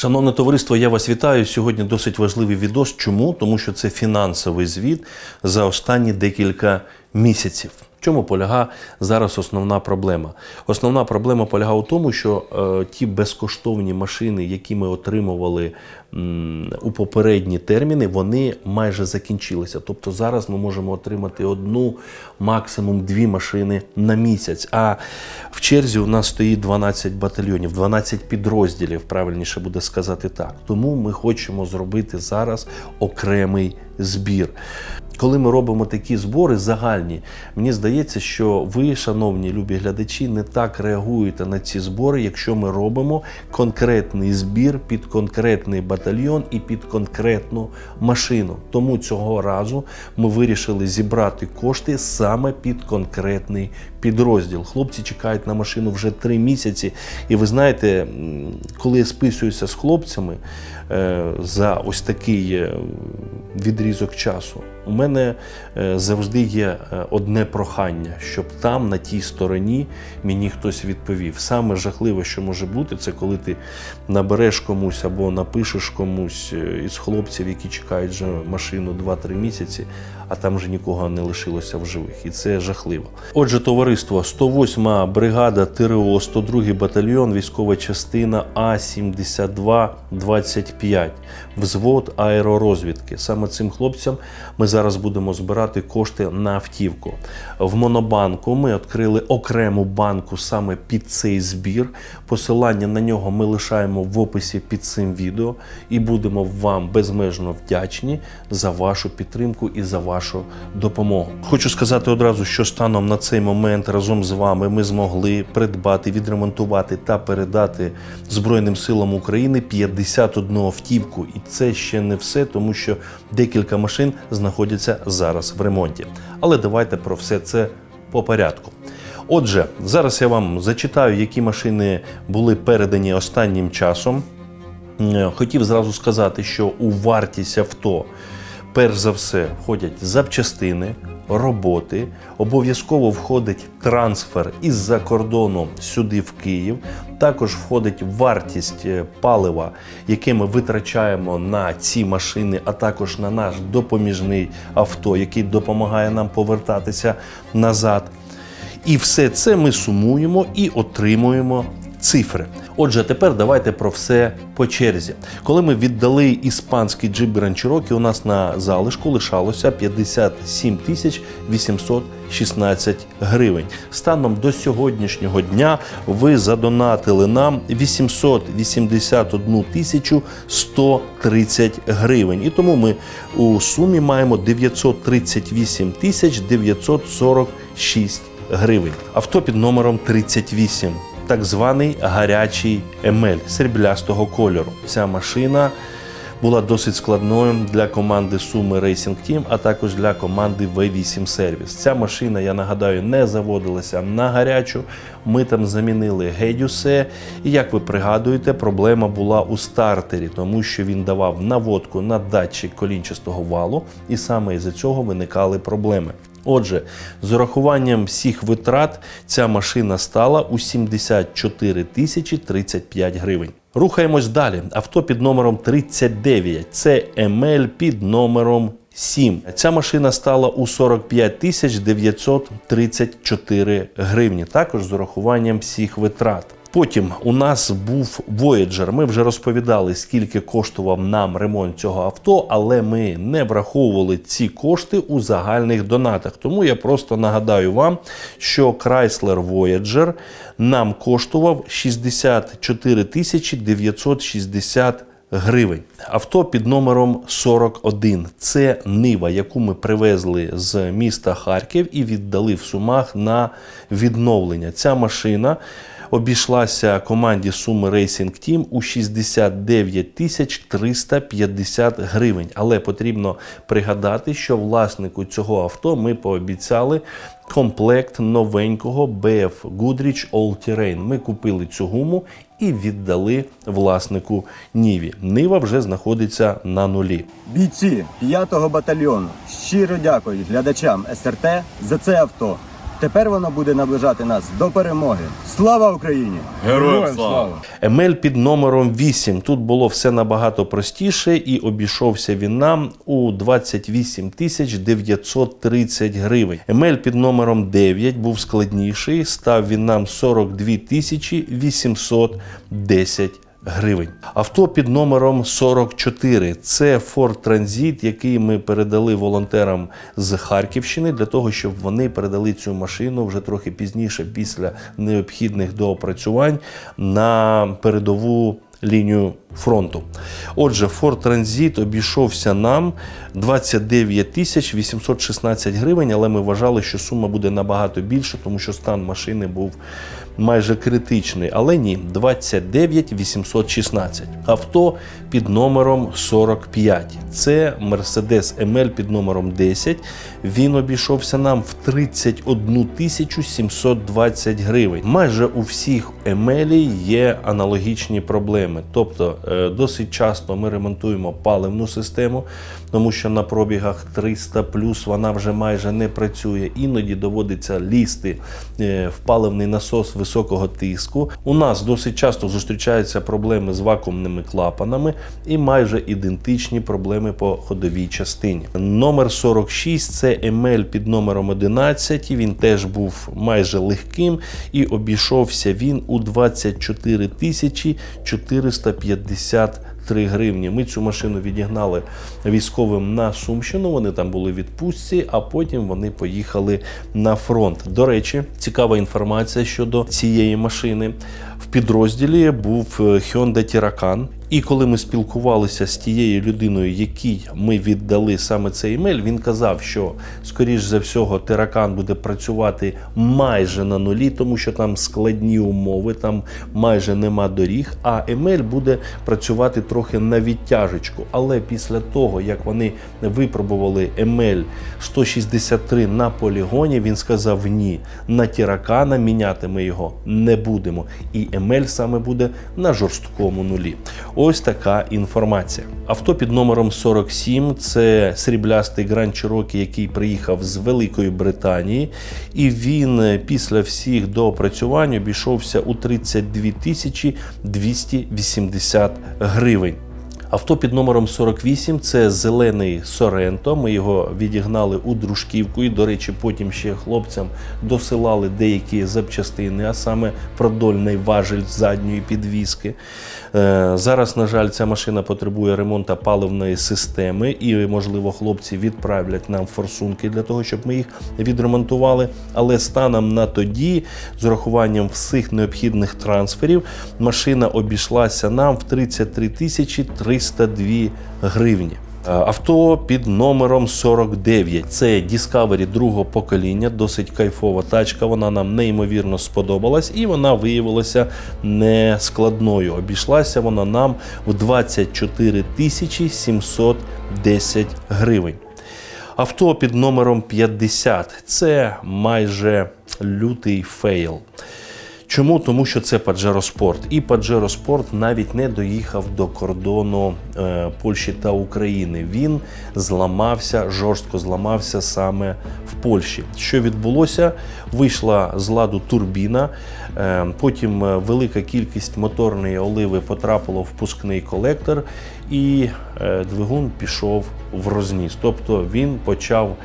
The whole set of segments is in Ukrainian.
Шановне товариство, я вас вітаю. Сьогодні досить важливий відос. Чому? Тому що це фінансовий звіт за останні декілька місяців. В чому полягає зараз основна проблема? Основна проблема полягає у тому, що е, ті безкоштовні машини, які ми отримували м, у попередні терміни, вони майже закінчилися. Тобто зараз ми можемо отримати одну, максимум дві машини на місяць. А в черзі у нас стоїть 12 батальйонів, 12 підрозділів, правильніше буде сказати так. Тому ми хочемо зробити зараз окремий збір. Коли ми робимо такі збори загальні, мені здається, що ви, шановні любі глядачі, не так реагуєте на ці збори, якщо ми робимо конкретний збір під конкретний батальйон і під конкретну машину. Тому цього разу ми вирішили зібрати кошти саме під конкретний підрозділ. Хлопці чекають на машину вже три місяці. І ви знаєте, коли я списуюся з хлопцями е, за ось такий е, відрізок часу, у мене е, завжди є одне прохання, щоб там, на тій стороні, мені хтось відповів. Саме жахливе, що може бути, це коли ти набереш комусь або напишеш комусь із хлопців, які чекають вже машину 2-3 місяці, а там вже нікого не лишилося в живих. І це жахливо. Отже, товариство, 108 бригада ТРО, 102 батальйон, військова частина А-72-25, взвод аеророзвідки. Саме цим хлопцям ми зараз будемо збирати кошти на автівку. В Монобанку ми відкрили окрему банку саме під цей збір. Посилання на нього ми лишаємо в описі під цим відео і будемо вам безмежно вдячні за вашу підтримку і за вашу допомогу. Хочу сказати одразу, що станом на цей момент разом з вами ми змогли придбати, відремонтувати та передати Збройним силам України 51 автівку. І це ще не все, тому що декілька машин знаходяться зараз в ремонті. Але давайте про все це по порядку. Отже, зараз я вам зачитаю, які машини були передані останнім часом. Е, Хотів зразу сказати, що у вартість авто перш за все входять запчастини, роботи, обов'язково входить трансфер із-за кордону сюди в Київ. Також входить вартість е, палива, яке ми витрачаємо на ці машини, а також на наш допоміжний авто, який допомагає нам повертатися назад. І все це ми сумуємо і отримуємо цифри. Отже, тепер давайте про все по черзі. Коли ми віддали іспанський джип Grand Cherokee, у нас на залишку лишалося 57 тисяч 816 гривень. Станом до сьогоднішнього дня ви задонатили нам 881 тисячу 130 гривень. І тому ми у сумі маємо 938 тисяч 946 гривень. Авто під номером 38 так званий гарячий емель сріблястого кольору. Ця машина була досить складною для команди Суми Racing Team, а також для команди V8 Service. Ця машина, я нагадаю, не заводилася на гарячу. Ми там замінили геть усе. І як ви пригадуєте, проблема була у стартері, тому що він давав наводку на датчик колінчастого валу, і саме із-за цього виникали проблеми. Отже, з урахуванням всіх витрат ця машина стала у 74 тисячі 35 гривень. Рухаємось далі. Авто під номером 39. Це ML під номером 7. Ця машина стала у 45 тисяч 934 гривні. Також з урахуванням всіх витрат. Потім у нас був Voyager. Ми вже розповідали, скільки коштував нам ремонт цього авто, але ми не враховували ці кошти у загальних донатах. Тому я просто нагадаю вам, що Chrysler Voyager нам коштував 64 тисячі 960 гривень. Авто під номером 41. Це нива, яку ми привезли з міста Харків і віддали в Сумах на відновлення. Ця машина обійшлася команді Суми Racing Team у 69 тисяч 350 гривень. Але потрібно пригадати, що власнику цього авто ми пообіцяли комплект новенького BF Goodrich All Terrain. Ми купили цю гуму і віддали власнику Ніві. Нива вже знаходиться на нулі. Бійці 5-го батальйону щиро дякують глядачам СРТ за це авто. Тепер воно буде наближати нас до перемоги. Слава Україні! Героям слава! Емель під номером 8. Тут було все набагато простіше, і обійшовся він нам у 28 тисяч 930 гривень. Емель під номером 9 був складніший, став він нам 42 тисячі 810 гривень. Авто під номером 44. Це Ford Transit, який ми передали волонтерам з Харківщини для того, щоб вони передали цю машину вже трохи пізніше, після необхідних доопрацювань на передову лінію фронту. Отже, Ford Transit обійшовся нам 29 тисяч 816 гривень, але ми вважали, що сума буде набагато більше, тому що стан машини був майже критичний. Але ні, 29 816. Авто під номером 45. Це Mercedes ML під номером 10. Він обійшовся нам в 31 тисячу 720 гривень. Майже у всіх ML є аналогічні проблеми. Тобто, е, досить часто ми ремонтуємо паливну систему, тому що на пробігах 300 плюс вона вже майже не працює. Іноді доводиться лізти е, в паливний насос високого тиску. У нас досить часто зустрічаються проблеми з вакуумними клапанами і майже ідентичні проблеми по ходовій частині. Номер 46 це емель під номером 11. Він теж був майже легким і обійшовся він у 24 тисячі 450 3 гривні. Ми цю машину відігнали військовим на Сумщину. Вони там були в відпустці, а потім вони поїхали на фронт. До речі, цікава інформація щодо цієї машини. В підрозділі був е, Hyundai Tiracan. І коли ми спілкувалися з тією людиною, якій ми віддали саме цей емель, він казав, що скоріш за всього Теракан буде працювати майже на нулі, тому що там складні умови, там майже нема доріг. А емель буде працювати трохи на відтяжечку. Але після того, як вони випробували емель 163 на полігоні, він сказав: ні, на Тіракана міняти ми його не будемо. І емель саме буде на жорсткому нулі. Ось така інформація. Авто під номером 47 це сріблястий гран Чирокі, який приїхав з Великої Британії, і він е, після всіх доопрацювань обійшовся у 32 тисячі 280 гривень. Авто під номером 48 це зелений Соренто. Ми його відігнали у дружківку, і, до речі, потім ще хлопцям досилали деякі запчастини, а саме продольний важель задньої підвіски. Е, Зараз, на жаль, ця машина потребує ремонту паливної системи, і, можливо, хлопці відправлять нам форсунки для того, щоб ми їх відремонтували. Але станом на тоді, з урахуванням всіх необхідних трансферів, машина обійшлася нам в 33 тисячі 302 гривні. Е, Авто під номером 49. Це Discovery другого покоління, досить кайфова тачка. Вона нам неймовірно сподобалась, і вона виявилася не складною. Обійшлася вона нам в 24 тисячі 710 гривень. Авто під номером 50 це майже лютий фейл. Чому? Тому що це Pajero Sport. І Pajero Sport навіть не доїхав до кордону е, Польщі та України. Він зламався, жорстко зламався саме в Польщі. Що відбулося? Вийшла з ладу турбіна, е, потім е, велика кількість моторної оливи потрапила в впускний колектор, і двигун пішов в розніс. Тобто він почав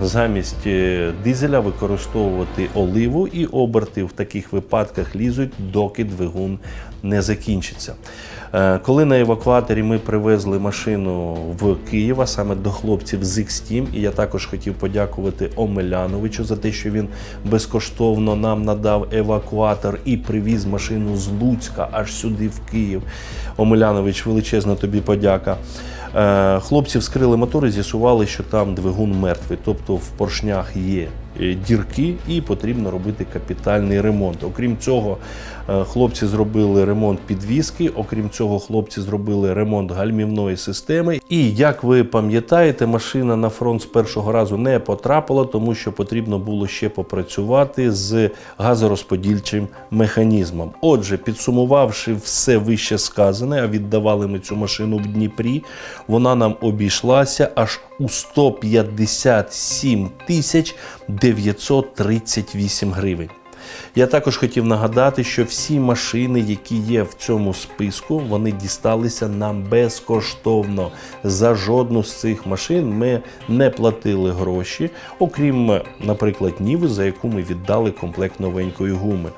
замість е, дизеля використовувати оливу, і оберти в таких випадках лізуть, доки двигун не закінчиться. Е, Коли на евакуаторі ми привезли машину в Київ, а саме до хлопців з X-Team, і я також хотів подякувати Омеляновичу за те, що він безкоштовно нам надав евакуатор і привіз машину з Луцька аж сюди, в Київ. Омелянович, величезна тобі подяка. Е, Хлопці вскрили мотори, з'ясували, що там двигун мертвий, тобто в поршнях є е, дірки і потрібно робити капітальний ремонт. Окрім цього, хлопці зробили ремонт підвіски, окрім цього, хлопці зробили ремонт гальмівної системи. І як ви пам'ятаєте, машина на фронт з першого разу не потрапила, тому що потрібно було ще попрацювати з газорозподільчим механізмом. Отже, підсумувавши все вище сказане, а віддавали ми цю машину в Дніпрі, вона нам обійшлася аж у 157 тисяч 938 гривень. Я також хотів нагадати, що всі машини, які є в цьому списку, вони дісталися нам безкоштовно. За жодну з цих машин ми не платили гроші, окрім, наприклад, Ніви, за яку ми віддали комплект новенької гуми.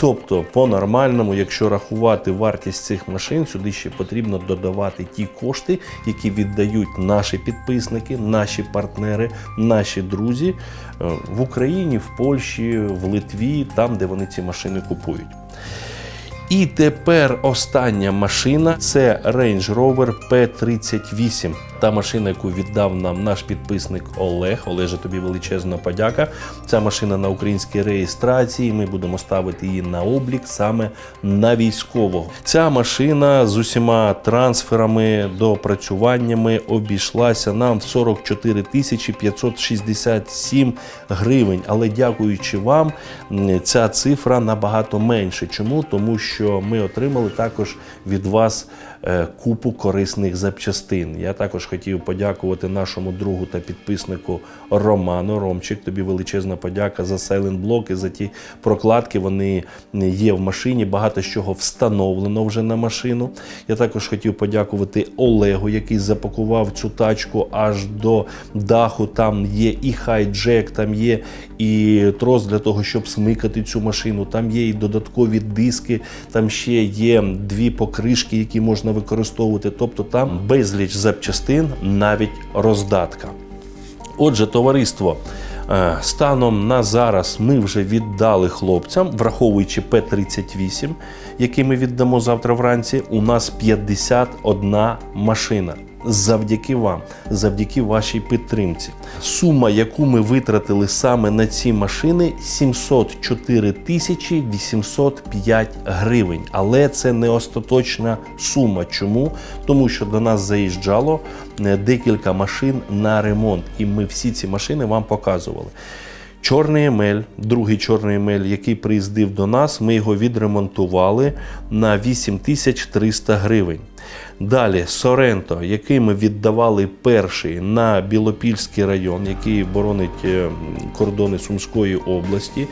Тобто, по-нормальному, якщо рахувати вартість цих машин, сюди ще потрібно додавати ті кошти, які віддають наші підписники, наші партнери, наші друзі е, в Україні, в Польщі, в Литві, там, де вони ці машини купують. І тепер остання машина це Range Rover P38. Та машина, яку віддав нам наш підписник Олег. Олеже, тобі величезна подяка. Ця машина на українській реєстрації. Ми будемо ставити її на облік саме на військового. Ця машина з усіма трансферами, доопрацюваннями обійшлася нам в 44 тисячі 567 гривень. Але дякуючи вам, ця цифра набагато менше. Чому? Тому що ми отримали також від вас купу корисних запчастин. Я також хотів подякувати нашому другу та підписнику Роману. Ромчик, тобі величезна подяка за Silent блоки, за ті прокладки. Вони є в машині. Багато чого встановлено вже на машину. Я також хотів подякувати Олегу, який запакував цю тачку аж до даху. Там є і хайджек, там є і трос для того, щоб смикати цю машину. Там є і додаткові диски, там ще є дві покришки, які можна використовувати. Тобто там безліч запчастин, навіть роздатка. Отже, товариство, е, станом на зараз ми вже віддали хлопцям, враховуючи П-38, який ми віддамо завтра вранці, у нас 51 машина. Завдяки вам, завдяки вашій підтримці. Сума, яку ми витратили саме на ці машини, 704 тисячі 805 гривень. Але це не остаточна сума. Чому? Тому що до нас заїжджало е, декілька машин на ремонт, і ми всі ці машини вам показували. Чорний Емель, другий чорний Емель, який приїздив до нас, ми його відремонтували на 8300 гривень. Далі Соренто, який ми віддавали перший на Білопільський район, який боронить е, кордони Сумської області.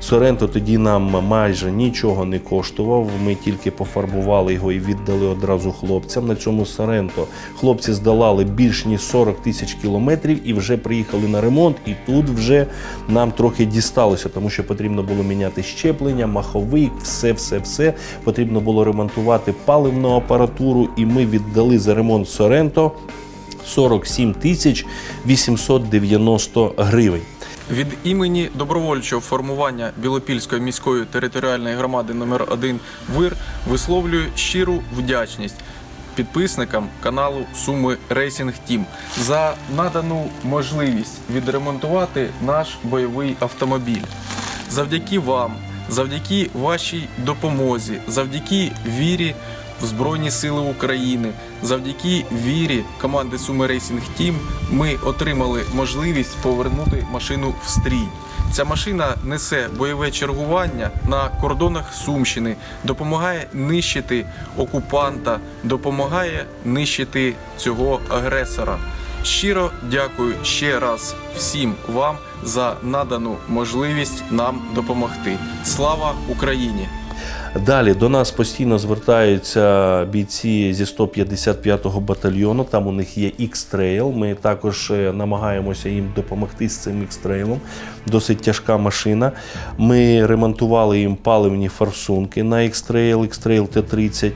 Соренто тоді нам майже нічого не коштував. Ми тільки пофарбували його і віддали одразу хлопцям. На цьому Соренто хлопці здолали більш ніж 40 тисяч кілометрів і вже приїхали на ремонт. І тут вже нам трохи дісталося, тому що потрібно було міняти щеплення, маховик, все, все, все. Потрібно було ремонтувати паливну апаратуру, і ми віддали за ремонт Соренто 47 тисяч 890 гривень. Від імені добровольчого формування Білопільської міської територіальної громади номер 1 ВИР висловлюю щиру вдячність підписникам каналу Суми Рейсінг Тім за надану можливість відремонтувати наш бойовий автомобіль. Завдяки вам, завдяки вашій допомозі, завдяки вірі Збройні Сили України, завдяки вірі команди Суми Рейсінг Тім ми отримали можливість повернути машину в стрій. Ця машина несе бойове чергування на кордонах Сумщини, допомагає нищити окупанта, допомагає нищити цього агресора. Щиро дякую ще раз всім вам за надану можливість нам допомогти. Слава Україні! Далі до нас постійно звертаються бійці зі 155-го батальйону. Там у них є X-Trail. Ми також е, намагаємося їм допомогти з цим X-Trail. Досить тяжка машина. Ми ремонтували їм паливні форсунки на X-Trail, X-Trail T30.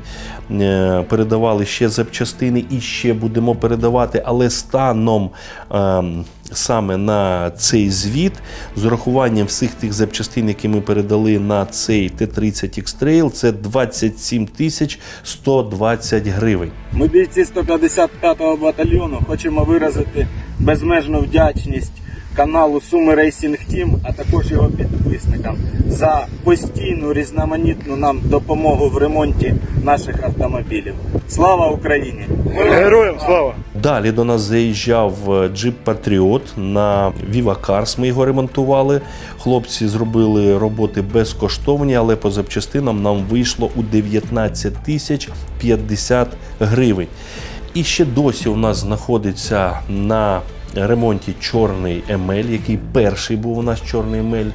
Е, Передавали ще запчастини і ще будемо передавати. Але станом ем, саме на цей звіт з урахуванням всіх тих запчастин, які ми передали на цей Т-30 X-Trail, це 27 тисяч 120 гривень. Ми бійці 155-го батальйону хочемо виразити безмежну вдячність каналу Суми Рейсінг Тім, а також його підписникам за постійну різноманітну нам допомогу в ремонті наших автомобілів. Слава Україні! Героям слава! Далі до нас заїжджав е, джип Патріот на Viva Cars. Ми його ремонтували. Хлопці зробили роботи безкоштовні, але по запчастинам нам вийшло у 19 тисяч 50 гривень. І ще досі у нас знаходиться на ремонті чорний Емель, який перший був у нас чорний Емель.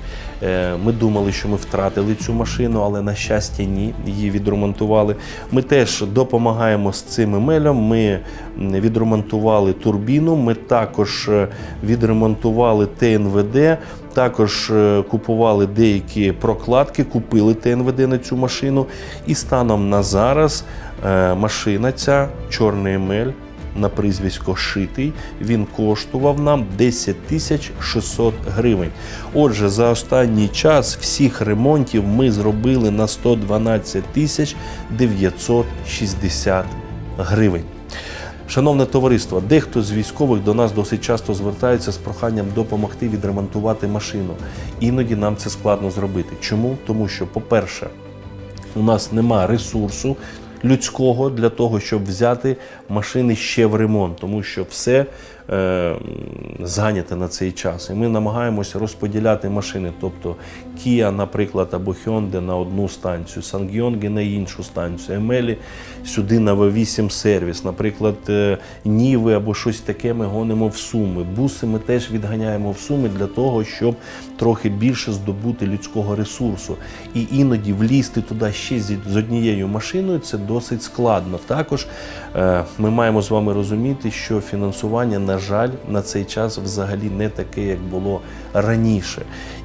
Ми думали, що ми втратили цю машину, але на щастя, ні, її відремонтували. Ми теж допомагаємо з цим Емелем. Ми відремонтували турбіну. Ми також е, відремонтували ТНВД. Також е, купували деякі прокладки, купили ТНВД на цю машину. І станом на зараз е, машина ця чорний Емель на прізвисько Шитий. Він коштував нам 10 тисяч 600 гривень. Отже, за останній час всіх ремонтів ми зробили на 112 тисяч 960 гривень. Шановне товариство, дехто з військових до нас досить часто звертається з проханням допомогти відремонтувати машину. Іноді нам це складно зробити. Чому? Тому що, по-перше, у нас нема ресурсу людського для того, щоб взяти машини ще в ремонт, тому що все е, м, зайняте на цей час. І ми намагаємося розподіляти машини, тобто Kia, наприклад, або Hyundai на одну станцію, Ssangyong на іншу станцію, Емелі сюди на V8 сервіс, наприклад, е, Ніви або щось таке ми гонимо в Суми. Буси ми теж відганяємо в Суми для того, щоб трохи більше здобути людського ресурсу. І іноді влізти туди ще з однією машиною це досить складно. Також е, ми маємо з вами розуміти, що фінансування, на жаль, на цей час взагалі не таке, як було раніше.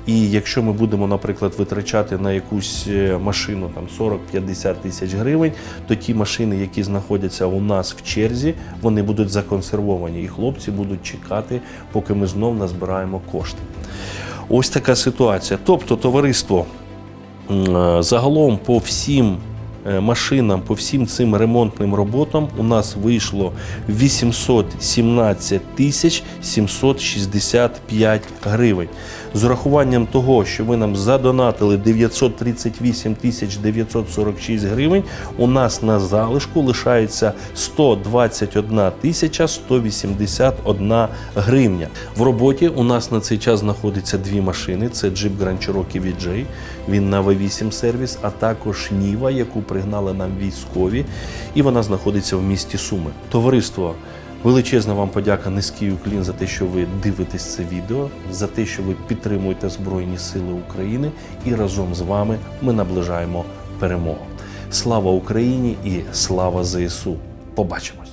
І якщо ми будемо, наприклад, витрачати на якусь е, машину там 40-50 тисяч гривень, то ті машини, які знаходяться у нас в черзі, вони будуть законсервовані, і хлопці будуть чекати, поки ми знов назбираємо кошти. Ось така ситуація. Тобто, товариство, е, загалом по всім машинам, по всім цим ремонтним роботам у нас вийшло 817 тисяч 765 гривень. З урахуванням того, що ви нам задонатили 938 тисяч 946 гривень, у нас на залишку лишається 121 тисяча 181 гривня. В роботі у нас на цей час знаходиться дві машини: це Jeep Grand Cherokee VJ, він на V8 сервіс, а також Ніва, яку пригнали нам військові, і вона знаходиться в місті Суми. Товариство. Величезна вам подяка низький уклін за те, що ви дивитесь це відео, за те, що ви підтримуєте Збройні Сили України, і разом з вами ми наближаємо перемогу. Слава Україні і слава ЗСУ! Побачимось!